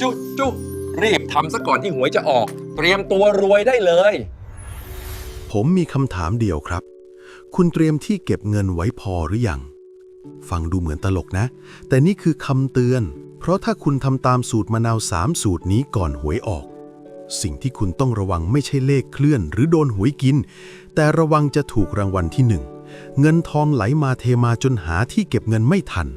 จุจุรีบทำซะก่อนที่หวยจะออก เตรียมตัวรวยได้เลย ผมมีคำถามเดียวครับ คุณเตรียมที่เก็บเงินไว้พอหรือยัง ฟังดูเหมือนตลกนะ แต่นี่คือคำเตือน เพราะถ้าคุณทำตามสูตรมะนาวสามสูตรนี้ก่อนหวยออก สิ่งที่คุณต้องระวังไม่ใช่เลขเคลื่อน หรือโดนหวยกิน แต่ระวังจะถูกรางวัลที่หนึ่งเงินทองไหลมาเทมาจนหาที่เก็บเงินไม่ทัน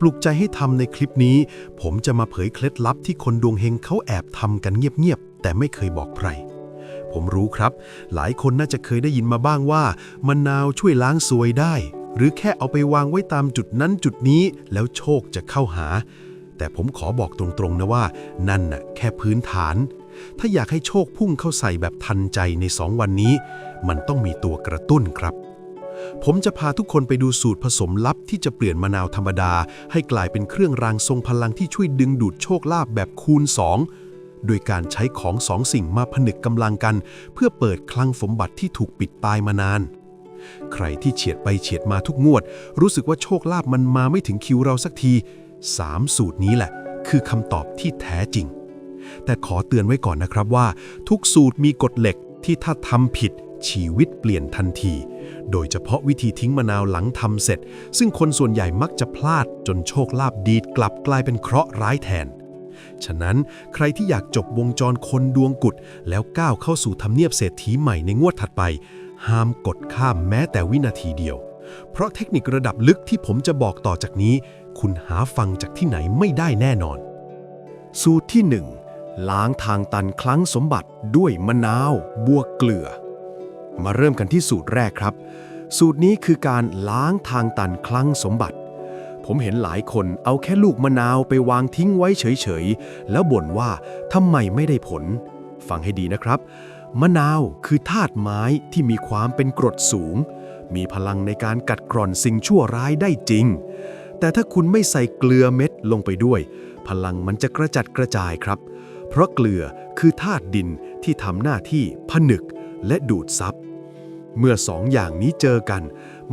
ปลุกใจให้ทำในคลิปนี้ ผมจะมาเผยเคล็ดลับที่คนดวงเฮงเขาแอบทำกันเงียบๆ แต่ไม่เคยบอกใคร ผมรู้ครับ หลายคนน่าจะเคยได้ยินมาบ้างว่ามะนาวช่วยล้างซวยได้ หรือแค่เอาไปวางไว้ตามจุดนั้นจุดนี้แล้วโชคจะเข้าหา แต่ผมขอบอกตรงๆนะว่า นั่นน่ะแค่พื้นฐาน ถ้าอยากให้โชคพุ่งเข้าใส่แบบทันใจในสองวันนี้ มันต้องมีตัวกระตุ้นครับ ผมจะพาทุกคนไปดูสูตรผสมลับที่จะเปลี่ยนมะนาวธรรมดา ให้กลายเป็นเครื่องรางทรงพลังที่ช่วยดึงดูดโชคลาภแบบคูณ 2 โดยการใช้ของสองสิ่งมาผนึกกำลังกัน เพื่อเปิดคลังสมบัติที่ถูกปิดตายมานาน ใครที่เฉียดไปเฉียดมาทุกงวด รู้สึกว่าโชคลาภมันมาไม่ถึงคิวเราสักที 3 สูตรนี้แหละ คือคำตอบที่แท้จริง แต่ขอเตือนไว้ก่อนนะครับว่า ทุกสูตรมีกฎเหล็กที่ถ้าทำผิดชีวิตเปลี่ยนทันที โดยเฉพาะวิธีทิ้งมะนาวหลังทำเสร็จ ซึ่งคนส่วนใหญ่มักจะพลาดจนโชคลาภดีดกลับกลายเป็นเคราะห์ร้ายแทน ฉะนั้นใครที่อยากจบวงจรคนดวงกุด แล้วก้าวเข้าสู่ทำเนียบเศรษฐีใหม่ในงวดถัดไป ห้ามกดข้ามแม้แต่วินาทีเดียว เพราะเทคนิคระดับลึกที่ผมจะบอกต่อจากนี้ คุณหาฟังจากที่ไหนไม่ได้แน่นอน สูตรที่ 1 ล้างทางตันคลังสมบัติด้วยมะนาวบวกเกลือ มาเริ่มกันที่สูตรแรกครับ สูตรนี้คือการล้างทางตันคลังสมบัติ ผมเห็นหลายคนเอาแค่ลูกมะนาวไปวางทิ้งไว้เฉยๆ แล้วบ่นว่าทำไมไม่ได้ผล ฟังให้ดีนะครับ มะนาวคือธาตุไม้ที่มีความเป็นกรดสูง มีพลังในการกัดกร่อนสิ่งชั่วร้ายได้จริง แต่ถ้าคุณไม่ใส่เกลือเม็ดลงไปด้วย พลังมันจะกระจัดกระจายครับ เพราะเกลือคือธาตุดินที่ทำหน้าที่ผนึกและดูดซับ เมื่อสองอย่างนี้เจอกัน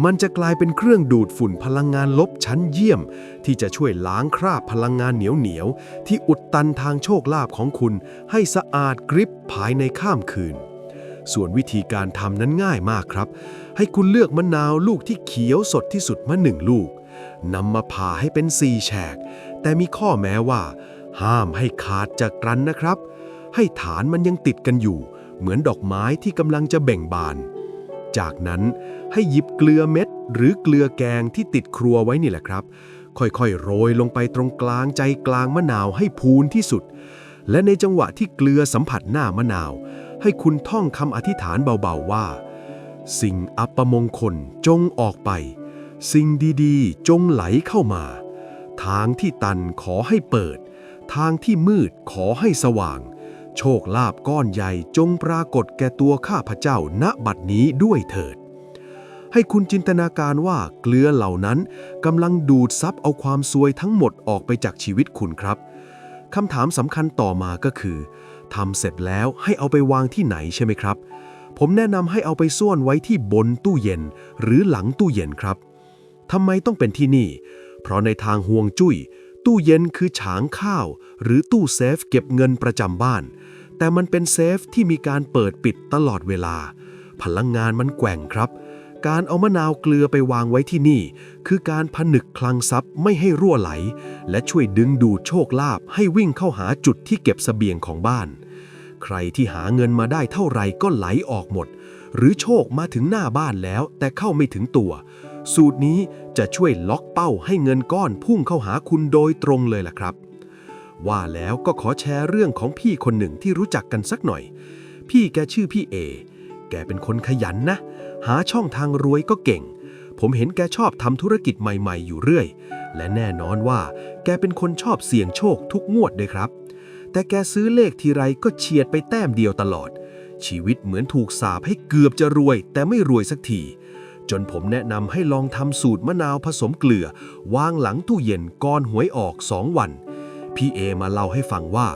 มันจะกลายเป็นเครื่องดูดฝุ่นพลังงานลบชั้นเยี่ยม ที่จะช่วยล้างคราบพลังงานเหนียวเหนียวที่อุดตันทางโชคลาภของคุณ ให้สะอาดกริบภายในข้ามคืน ส่วนวิธีการทำนั้นง่ายมากครับ ให้คุณเลือกมะนาวลูกที่เขียวสดที่สุดมาหนึ่งลูกนำมาผ่าให้เป็นสี่แฉก แต่มีข้อแม้ว่า ห้ามให้ขาดจากกันนะครับ ให้ฐานมันยังติดกันอยู่ เหมือนดอกไม้ที่กำลังจะเบ่งบาน จากนั้นให้หยิบเกลือเม็ด หรือเกลือแกงที่ติดครัวไว้นี่แหละครับ ค่อยๆ โรยลงไปตรงกลางใจกลางมะนาวให้พูนที่สุด และในจังหวะที่เกลือสัมผัสหน้ามะนาว ให้คุณท่องคำอธิษฐานเบาๆว่า สิ่งอัปมงคลจงออกไป สิ่งดีๆ จงไหลเข้ามา ทางที่ตันขอให้เปิด ทางที่มืดขอให้สว่าง โชคลาภก้อนใหญ่จงปรากฏแก่ตัวข้าพเจ้าณบัดนี้ด้วยเถิด ให้คุณจินตนาการว่าเกลือเหล่านั้นกำลังดูดซับเอาความซวยทั้งหมดออกไปจากชีวิตคุณครับคำถามสำคัญต่อมาก็คือทำเสร็จแล้วให้เอาไปวางที่ไหนใช่ไหมครับ ผมแนะนำให้เอาไปซ่อนไว้ที่บนตู้เย็น หรือหลังตู้เย็นครับทำไมต้องเป็นที่นี่ เพราะในทางห่วงจุ้ย ตู้เย็นคือฉางข้าว หรือตู้เซฟเก็บเงินประจำบ้าน แต่มันเป็นเซฟที่มีการเปิดปิดตลอดเวลา พลังงานมันแกว่งครับ การเอามะนาวเกลือไปวางไว้ที่นี่ คือการผนึกคลังทรัพย์ไม่ให้รั่วไหล และช่วยดึงดูดโชคลาภให้วิ่งเข้าหาจุดที่เก็บสเสบียงของบ้าน ใครที่หาเงินมาได้เท่าไหร่ก็ไหลออกหมด หรือโชคมาถึงหน้าบ้านแล้วแต่เข้าไม่ถึงตัว สูตรนี้ จะช่วยล็อกเป้าให้เงินก้อนพุ่งเข้าหาคุณโดยตรงเลยล่ะครับ ว่าแล้วก็ขอแชร์เรื่องของพี่คนหนึ่งที่รู้จักกันสักหน่อย พี่แกชื่อพี่เอ แกเป็นคนขยันนะ หาช่องทางรวยก็เก่ง ผมเห็นแกชอบทำธุรกิจใหม่ๆ อยู่เรื่อย และแน่นอนว่า แกเป็นคนชอบเสี่ยงโชคทุกงวดด้วยครับ แต่แกซื้อเลขทีไรก็เฉียดไปแต้มเดียวตลอด ชีวิตเหมือนถูกสาปให้เกือบจะรวย แต่ไม่รวยสักที จนผมแนะนำให้ลองทำสูตรมะนาวผสมเกลือ วางหลังตู้เย็นก่อนหวยออกสองวัน พี่เอมาเล่าให้ฟังว่า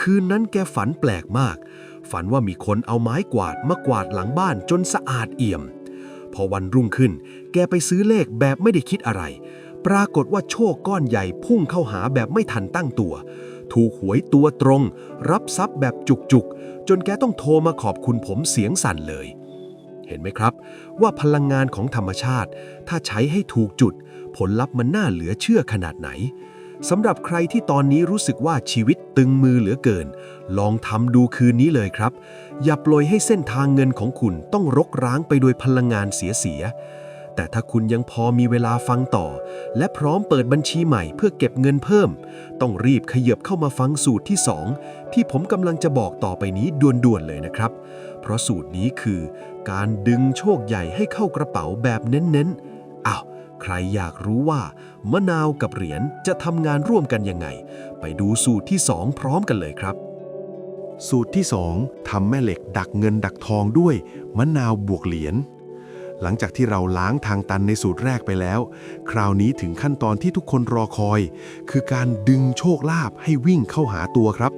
คืนนั้นแกฝันแปลกมาก ฝันว่ามีคนเอาไม้กวาดมากวาดหลังบ้านจนสะอาดเอี่ยม พอวันรุ่งขึ้น แกไปซื้อเลขแบบไม่ได้คิดอะไร ปรากฏว่าโชคก้อนใหญ่พุ่งเข้าหาแบบไม่ทันตั้งตัว ถูกหวยตัวตรง รับทรัพย์แบบจุกๆจนแกต้องโทรมาขอบคุณผมเสียงสั่นเลย เห็นไหมครับ ว่าพลังงานของธรรมชาติ ถ้าใช้ให้ถูกจุด ผลลัพธ์มันน่าเหลือเชื่อขนาดไหนสำหรับใครที่ตอนนี้รู้สึกว่าชีวิตตึงมือเหลือเกิน ลองทำดูคืนนี้เลยครับ อย่าปล่อยให้เส้นทางเงินของคุณต้องรกร้างไปโดยพลังงานเสียๆแต่ถ้าคุณยังพอมีเวลาฟังต่อ และพร้อมเปิดบัญชีใหม่เพื่อเก็บเงินเพิ่ม ต้องรีบขยับเข้ามาฟังสูตรที่ 2 ที่ผมกำลังจะบอกต่อไปนี้ด่วนๆเลยนะครับ เพราะสูตรนี้คือ การดึงโชคใหญ่ให้เข้ากระเป๋าแบบเน้นๆอ้าวใครอยากรู้ว่ามะนาวกับเหรียญจะทำงานร่วมกันยังไง ไปดูสูตรที่ 2 พร้อมกันเลยครับ สูตรที่ 2ทำแม่เหล็กดักเงินดักทองด้วยมะนาวบวกเหรียญหลังจากที่เราล้างทางตันในสูตรแรกไปแล้ว คราวนี้ถึงขั้นตอนที่ทุกคนรอคอย คือการดึงโชคลาภให้วิ่งเข้าหาตัวครับ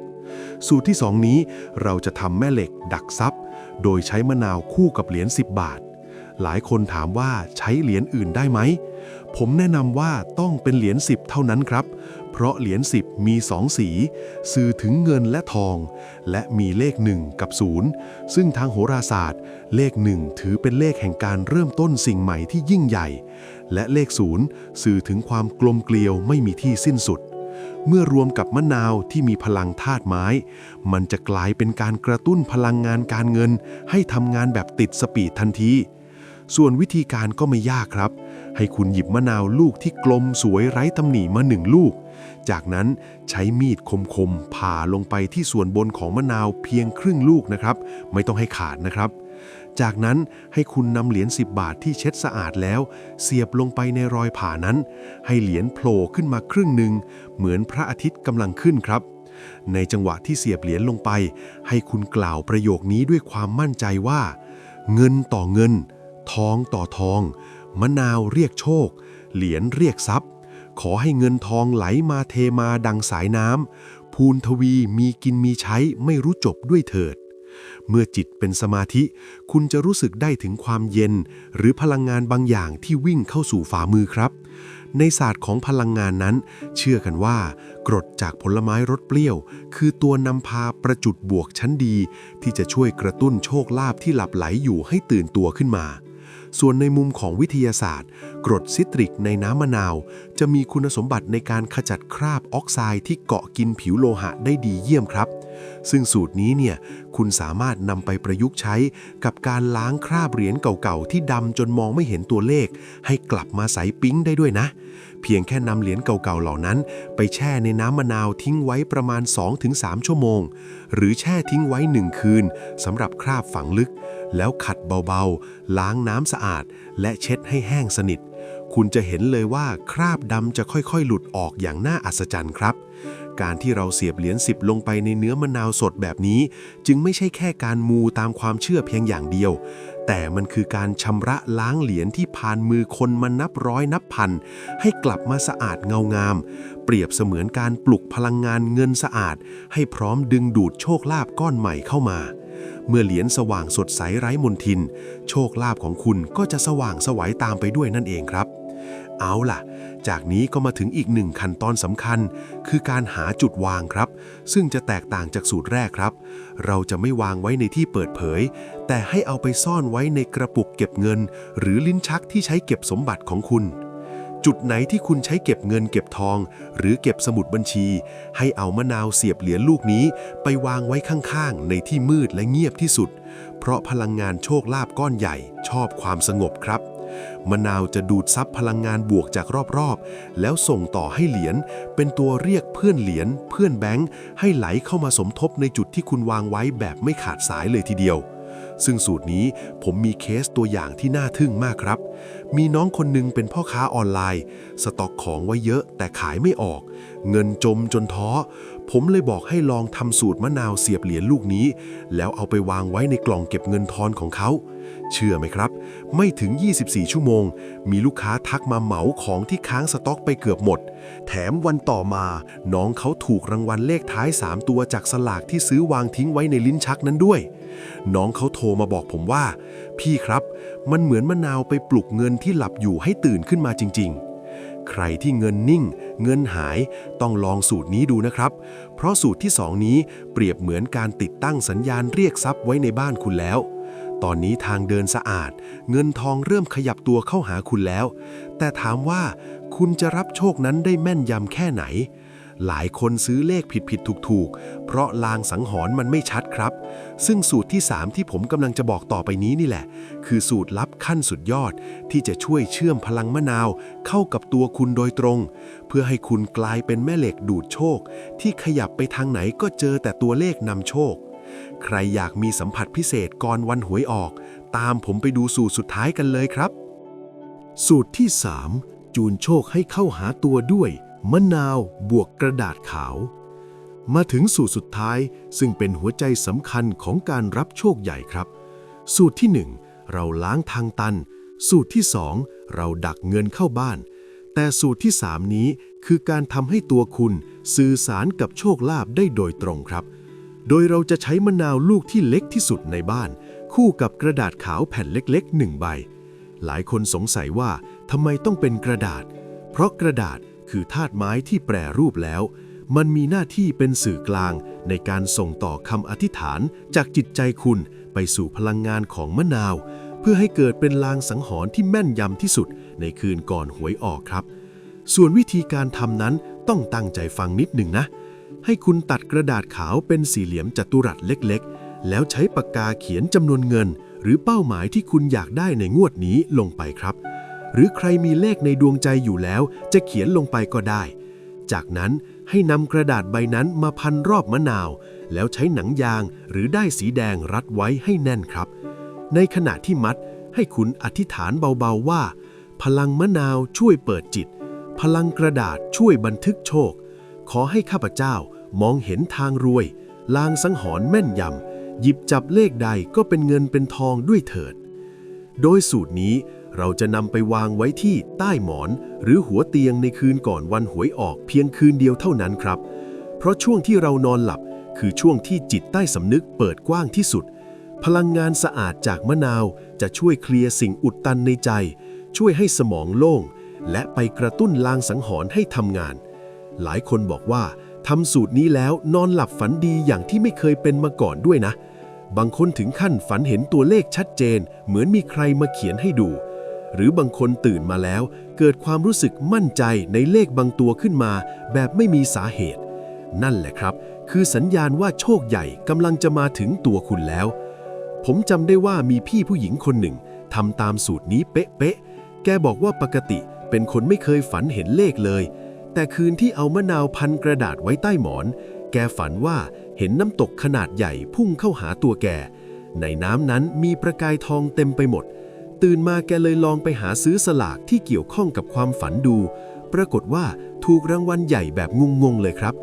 สูตรที่ 2 นี้เราจะทำแม่เหล็กดักทรัพย์ โดยใช้มะนาวคู่กับเหรียญ10 บาท หลายคนถามว่าใช้เหรียญอื่นได้ไหม ผมแนะนำว่าต้องเป็นเหรียญ10 เท่านั้นครับ เพราะเหรียญ10 มีสองสี สื่อถึงเงินและทอง และมีเลข 1 กับ 0 ซึ่งทางโหราศาสตร์ เลข 1 ถือเป็นเลขแห่งการเริ่มต้นสิ่งใหม่ที่ยิ่งใหญ่ และเลข 0 สื่อถึงความกลมเกลียวไม่มีที่สิ้นสุด เมื่อรวมกับมะนาวที่มีพลังธาตุไม้ มันจะกลายเป็นการกระตุ้นพลังงานการเงิน ให้ทำงานแบบติดสปีดทันที ส่วนวิธีการก็ไม่ยากครับ ให้คุณหยิบมะนาวลูกที่กลมสวยไร้ตำหนิมาหนึ่งลูก จากนั้นใช้มีดคมๆผ่าลงไปที่ส่วนบนของมะนาวเพียงครึ่งลูกนะครับ ไม่ต้องให้ขาดนะครับจากนั้นให้คุณนำเหรียญ10 บาทที่เช็ดสะอาดแล้ว เสียบลงไปในรอยผ่านั้น ให้เหรียญโผล่ขึ้นมาครึ่งหนึ่ง เหมือนพระอาทิตย์กำลังขึ้นครับ ในจังหวะที่เสียบเหรียญลงไป ให้คุณกล่าวประโยคนี้ด้วยความมั่นใจว่า เงินต่อเงิน ทองต่อทอง มะนาวเรียกโชค เหรียญเรียกทรัพย์ ขอให้เงินทองไหลมาเทมาดังสายน้ำภูนทวีมีกินมีใช้ไม่รู้จบด้วยเถิดเมื่อจิตเป็นสมาธิ คุณจะรู้สึกได้ถึงความเย็น หรือพลังงานบางอย่างที่วิ่งเข้าสู่ฝ่ามือครับ ในศาสตร์ของพลังงานนั้น เชื่อกันว่า กรดจากผลไม้รสเปรี้ยว คือตัวนำพาประจุดบวกชั้นดี ที่จะช่วยกระตุ้นโชคลาภที่หลับไหลอยู่ให้ตื่นตัวขึ้นมา ส่วนในมุมของวิทยาศาสตร์ กรดซิตริกในน้ำมะนาว จะมีคุณสมบัติในการขจัดคราบออกไซด์ที่เกาะกินผิวโลหะได้ดีเยี่ยมครับ ซึ่งสูตรนี้เนี่ยคุณสามารถนำไปประยุกต์ใช้กับการล้างคราบเหรียญเก่าๆ ที่ดำจนมองไม่เห็นตัวเลข ให้กลับมาใสปิ๊งได้ด้วยนะ เพียงแค่นำเหรียญเก่าๆเหล่านั้น ไปแช่ในน้ำมะนาวทิ้งไว้ประมาณ 2-3 ชั่วโมง หรือแช่ทิ้งไว้1คืนสำหรับคราบฝังลึก แล้วขัดเบาๆ ล้างน้ำสะอาด และเช็ดให้แห้งสนิท คุณจะเห็นเลยว่าคราบดำจะค่อยๆ หลุดออกอย่างน่าอัศจรรย์ครับ การที่เราเสียบเหรียญสิบลงไปในเนื้อมะนาวสดแบบนี้ จึงไม่ใช่แค่การมูตามความเชื่อเพียงอย่างเดียว แต่มันคือการชำระล้างเหรียญที่ผ่านมือคนมานับร้อยนับพัน ให้กลับมาสะอาดเงางาม เปรียบเสมือนการปลุกพลังงานเงินสะอาด ให้พร้อมดึงดูดโชคลาภก้อนใหม่เข้ามาเมื่อเหรียญสว่างสดใสไร้มนทิน โชคลาภของคุณก็จะสว่างสวัยตามไปด้วยนั่นเองครับ เอาล่ะ จากนี้ก็มาถึงอีกหนึ่งขั้นตอนสำคัญ คือการหาจุดวางครับ ซึ่งจะแตกต่างจากสูตรแรกครับ เราจะไม่วางไว้ในที่เปิดเผย แต่ให้เอาไปซ่อนไว้ในกระปุกเก็บเงิน หรือลิ้นชักที่ใช้เก็บสมบัติของคุณจุดไหนที่คุณใช้เก็บเงินเก็บทอง หรือเก็บสมุดบัญชี ให้เอามะนาวเสียบเหรียญลูกนี้ ไปวางไว้ข้างๆ ในที่มืดและเงียบที่สุด เพราะพลังงานโชคลาภก้อนใหญ่ชอบความสงบครับ มะนาวจะดูดซับพลังงานบวกจากรอบๆ แล้วส่งต่อให้เหรียญเป็นตัวเรียกเพื่อนเหรียญเพื่อนแบงค์ให้ไหลเข้ามาสมทบในจุดที่คุณวางไว้แบบไม่ขาดสายเลยทีเดียว ซึ่งสูตรนี้ผมมีเคสตัวอย่างที่น่าทึ่งมากครับ มีน้องคนหนึงเป็นพ่อค้าออนไลน์ สต็อกของไว้เยอะแต่ขายไม่ออก เงินจมจนท้อ ผมเลยบอกให้ลองทำสูตรมะนาวเสียบเหรียญลูกนี้ แล้วเอาไปวางไว้ในกล่องเก็บเงินทอนของเขา เชื่อไหมครับ ไม่ถึง 24 ชั่วโมง มีลูกค้าทักมาเหมาของที่ค้างสต็อกไปเกือบหมด แถมวันต่อมา น้องเขาถูกรางวัลเลขท้าย 3 ตัวจากสลากที่ซื้อวางทิ้งไว้ในลิ้นชักนั้นด้วย น้องเขาโทรมาบอกผมว่า พี่ครับ มันเหมือนมะนาวไปปลุกเงินที่หลับอยู่ให้ตื่นขึ้นมาจริง ๆใครที่เงินนิ่ง เงินหายต้องลองสูตรนี้ดูนะครับ เพราะสูตรที่สองนี้เปรียบเหมือนการติดตั้งสัญญาณเรียกทรัพย์ไว้ในบ้านคุณแล้ว ตอนนี้ทางเดินสะอาด เงินทองเริ่มขยับตัวเข้าหาคุณแล้ว แต่ถามว่าคุณจะรับโชคนั้นได้แม่นยำแค่ไหน หลายคนซื้อเลขผิดผิดถูกถูกเพราะลางสังหรณ์มันไม่ชัดครับ ซึ่งสูตรที่ 3 ที่ผมกำลังจะบอกต่อไปนี้นี่แหละ คือสูตรลับขั้นสุดยอด ที่จะช่วยเชื่อมพลังมะนาว เข้ากับตัวคุณโดยตรง เพื่อให้คุณกลายเป็นแม่เหล็กดูดโชค ที่ขยับไปทางไหนก็เจอแต่ตัวเลขนำโชค ใครอยากมีสัมผัสพิเศษก่อนวันหวยออก ตามผมไปดูสูตรสุดท้ายกันเลยครับ สูตรที่ 3 จูนโชคให้เข้าหาตัวด้วย มะนาวบวกกระดาษขาว มาถึงสูตรสุดท้ายซึ่งเป็นหัวใจสำคัญของการรับโชคใหญ่ครับ สูตรที่ 1 เราล้างทางตัน สูตรที่ 2 เราดักเงินเข้าบ้าน แต่สูตรที่ 3 นี้คือการทำให้ตัวคุณสื่อสารกับโชคลาภได้โดยตรงครับ โดยเราจะใช้มะนาวลูกที่เล็กที่สุดในบ้าน คู่กับกระดาษขาวแผ่นเล็กๆหนึ่งใบ หลายคนสงสัยว่าทำไมต้องเป็นกระดาษ เพราะกระดาษคือธาตุไม้ที่แปรรูปแล้ว มันมีหน้าที่เป็นสื่อกลางในการส่งต่อคำอธิษฐานจากจิตใจคุณไปสู่พลังงานของมะนาว เพื่อให้เกิดเป็นลางสังหรณ์ที่แม่นยำที่สุดในคืนก่อนหวยออกครับ ส่วนวิธีการทำนั้นต้องตั้งใจฟังนิดหนึ่งนะ ให้คุณตัดกระดาษขาวเป็นสี่เหลี่ยมจัตุรัสเล็กๆ แล้วใช้ปากกาเขียนจำนวนเงิน หรือเป้าหมายที่คุณอยากได้ในงวดนี้ลงไปครับ หรือใครมีเลขในดวงใจอยู่แล้ว จะเขียนลงไปก็ได้ จากนั้นให้นำกระดาษใบนั้นมาพันรอบมะนาว แล้วใช้หนังยางหรือได้ายสีแดงรัดไว้ให้แน่นครับ ในขณะที่มัดให้คุณอธิษฐานเบาๆว่า พลังมะนาวช่วยเปิดจิต พลังกระดาษช่วยบันทึกโชค ขอให้ข้าพเจ้ามองเห็นทางรวย ลางสังหรณ์แม่นยำ หยิบจับเลขใดก็เป็นเงินเป็นทองด้วยเถิด โดยสูตรนี้เราจะนำไปวางไว้ที่ใต้หมอน หรือหัวเตียงในคืนก่อนวันหวยออกเพียงคืนเดียวเท่านั้นครับ เพราะช่วงที่เรานอนหลับคือช่วงที่จิตใต้สำนึกเปิดกว้างที่สุด พลังงานสะอาดจากมะนาวจะช่วยเคลียร์สิ่งอุดตันในใจ ช่วยให้สมองโล่ง และไปกระตุ้นลางสังหรณ์ให้ทำงาน หลายคนบอกว่าทำสูตรนี้แล้วนอนหลับฝันดีอย่างที่ไม่เคยเป็นมาก่อนด้วยนะ บางคนถึงขั้นฝันเห็นตัวเลขชัดเจน เหมือนมีใครมาเขียนให้ดู หรือบางคนตื่นมาแล้ว เกิดความรู้สึกมั่นใจในเลขบางตัวขึ้นมา แบบไม่มีสาเหตุ นั่นแหละครับ คือสัญญาณว่าโชคใหญ่กำลังจะมาถึงตัวคุณแล้ว ผมจำได้ว่ามีพี่ผู้หญิงคนหนึ่งทำตามสูตรนี้เป๊ะๆแกบอกว่าปกติเป็นคนไม่เคยฝันเห็นเลขเลย แต่คืนที่เอามะนาวพันกระดาษไว้ใต้หมอน แกฝันว่าเห็นน้ำตกขนาดใหญ่พุ่งเข้าหาตัวแก ในน้ำนั้นมีประกายทองเต็มไปหมด ตื่นมาแกเลยลองไปหาซื้อสลากที่เกี่ยวข้องกับความฝันดู ปรากฏว่าถูกรางวัลใหญ่แบบงงๆเลยครับ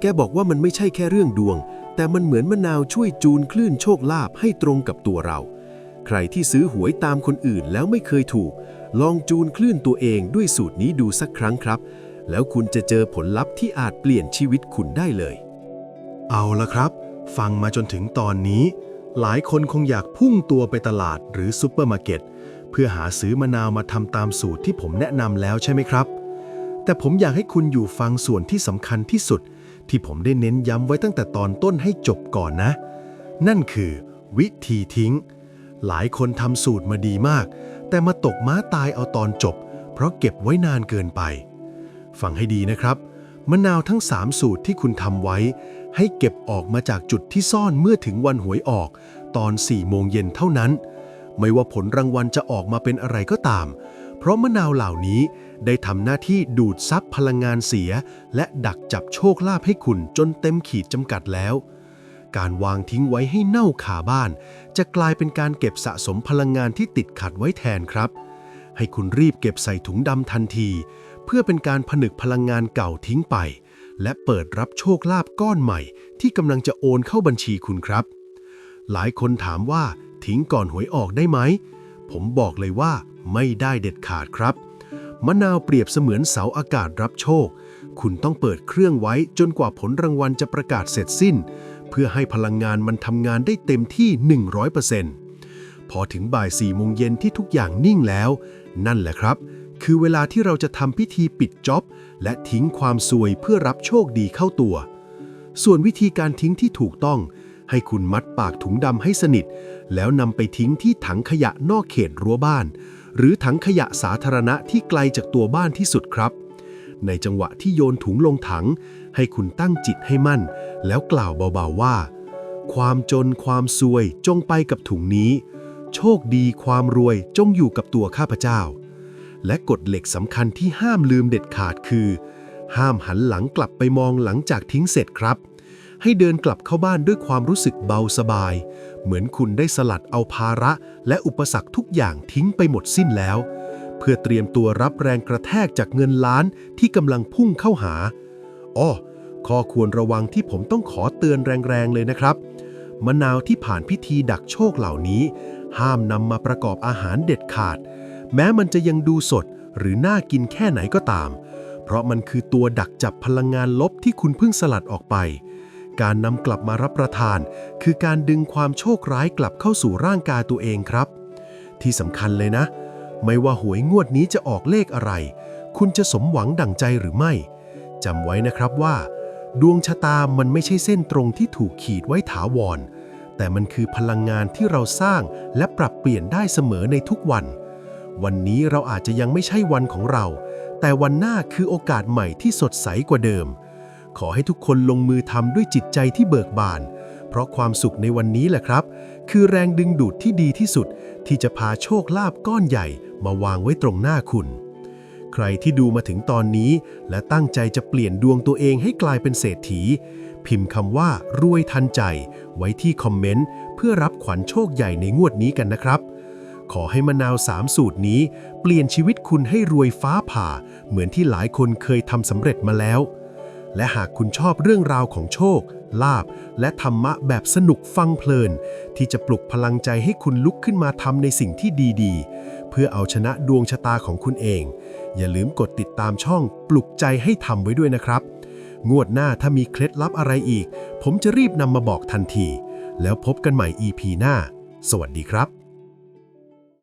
แกบอกว่ามันไม่ใช่แค่เรื่องดวง แต่มันเหมือนมะนาวช่วยจูนคลื่นโชคลาภให้ตรงกับตัวเรา ใครที่ซื้อหวยตามคนอื่นแล้วไม่เคยถูก ลองจูนคลื่นตัวเองด้วยสูตรนี้ดูสักครั้งครับ แล้วคุณจะเจอผลลัพธ์ที่อาจเปลี่ยนชีวิตคุณได้เลย เอาละครับ ฟังมาจนถึงตอนนี้ หลายคนคงอยากพุ่งตัวไปตลาดหรือซูเปอร์มาร์เก็ตเพื่อหาซื้อมะนาวมาทำตามสูตรที่ผมแนะนำแล้วใช่ไหมครับ แต่ผมอยากให้คุณอยู่ฟังส่วนที่สำคัญที่สุด ที่ผมได้เน้นย้ำไว้ตั้งแต่ตอนต้นให้จบก่อนนะ นั่นคือ วิธีทิ้ง หลายคนทำสูตรมาดีมาก แต่มาตกม้าตายเอาตอนจบ เพราะเก็บไว้นานเกินไป ฟังให้ดีนะครับ มะนาวทั้ง 3 สูตรที่คุณทำไว้ ให้เก็บออกมาจากจุดที่ซ่อนเมื่อถึงวันหวยออก ตอน 4 โมงเย็นเท่านั้น ไม่ว่าผลรางวัลจะออกมาเป็นอะไรก็ตาม เพราะมะนาวเหล่านี้ได้ทำหน้าที่ดูดซับพลังงานเสีย และดักจับโชคลาภให้คุณจนเต็มขีดจำกัดแล้วการวางทิ้งไว้ให้เน่าขาบ้าน จะกลายเป็นการเก็บสะสมพลังงานที่ติดขัดไว้แทนครับ ให้คุณรีบเก็บใส่ถุงดำทันที เพื่อเป็นการผนึกพลังงานเก่าทิ้งไป และเปิดรับโชคลาภก้อนใหม่ ที่กำลังจะโอนเข้าบัญชีคุณครับ หลายคนถามว่าทิ้งก่อนหวยออกได้ไหม ผมบอกเลยว่าไม่ได้เด็ดขาดครับ มะนาวเปรียบเสมือนเสาอากาศรับโชค คุณต้องเปิดเครื่องไว้จนกว่าผลรางวัลจะประกาศเสร็จสิ้น เพื่อให้พลังงานมันทำงานได้เต็มที่ 100%พอถึงบ่าย4โมงเย็นที่ทุกอย่างนิ่งแล้ว นั่นแหละครับ คือเวลาที่เราจะทำพิธีปิดจ็อบ และทิ้งความซวยเพื่อรับโชคดีเข้าตัว ส่วนวิธีการทิ้งที่ถูกต้อง ให้คุณมัดปากถุงดำให้สนิท แล้วนำไปทิ้งที่ถังขยะนอกเขตรั้วบ้าน หรือถังขยะสาธารณะที่ไกลจากตัวบ้านที่สุดครับ ในจังหวะที่โยนถุงลงถัง ให้คุณตั้งจิตให้มั่น แล้วกล่าวเบาๆว่า ความจนความซวยจงไปกับถุงนี้ โชคดีความรวยจงอยู่กับตัวข้าพเจ้า และกฎเหล็กสำคัญที่ห้ามลืมเด็ดขาดคือ ห้ามหันหลังกลับไปมองหลังจากทิ้งเสร็จครับ ให้เดินกลับเข้าบ้านด้วยความรู้สึกเบาสบาย เหมือนคุณได้สลัดเอาภาระ และอุปสรรคทุกอย่างทิ้งไปหมดสิ้นแล้ว เพื่อเตรียมตัวรับแรงกระแทกจากเงินล้านที่กำลังพุ่งเข้าหาอ้อข้อควรระวังที่ผมต้องขอเตือนแรงๆเลยนะครับ มะนาวที่ผ่านพิธีดักโชคเหล่านี้ ห้ามนำมาประกอบอาหารเด็ดขาด แม้มันจะยังดูสดหรือน่ากินแค่ไหนก็ตาม เพราะมันคือตัวดักจับพลังงานลบที่คุณเพิ่งสลัดออกไป การนำกลับมารับประทาน คือการดึงความโชคร้ายกลับเข้าสู่ร่างกายตัวเองครับ ที่สำคัญเลยนะ ไม่ว่าหวยงวดนี้จะออกเลขอะไร คุณจะสมหวังดั่งใจหรือไม่จำไว้นะครับว่า ดวงชะตามันไม่ใช่เส้นตรงที่ถูกขีดไว้ถาวรแต่มันคือพลังงานที่เราสร้างและปรับเปลี่ยนได้เสมอในทุกวัน วันนี้เราอาจจะยังไม่ใช่วันของเรา แต่วันหน้าคือโอกาสใหม่ที่สดใสกว่าเดิม ขอให้ทุกคนลงมือทำด้วยจิตใจที่เบิกบาน เพราะความสุขในวันนี้แหละครับ คือแรงดึงดูดที่ดีที่สุด ที่จะพาโชคลาภก้อนใหญ่มาวางไว้ตรงหน้าคุณ ใครที่ดูมาถึงตอนนี้ และตั้งใจจะเปลี่ยนดวงตัวเองให้กลายเป็นเศรษฐี พิมพ์คำว่ารวยทันใจ ไว้ที่คอมเมนต์เพื่อรับขวัญโชคใหญ่ในงวดนี้กันนะครับ ขอให้มะนาวสามสูตรนี้ เปลี่ยนชีวิตคุณให้รวยฟ้าผ่า เหมือนที่หลายคนเคยทำสำเร็จมาแล้ว และหากคุณชอบเรื่องราวของโชค ลาบ และธรรมะแบบสนุกฟังเพลิน ที่จะปลุกพลังใจให้คุณลุกขึ้นมาทำในสิ่งที่ดีๆ เพื่อเอาชนะดวงชะตาของคุณเอง อย่าลืมกดติดตามช่องปลุกใจให้ทำไว้ด้วยนะครับ งวดหน้าถ้ามีเคล็ดลับอะไรอีก ผมจะรีบนำมาบอกทันที แล้วพบกันใหม่ EP หน้า สวัสดีครับ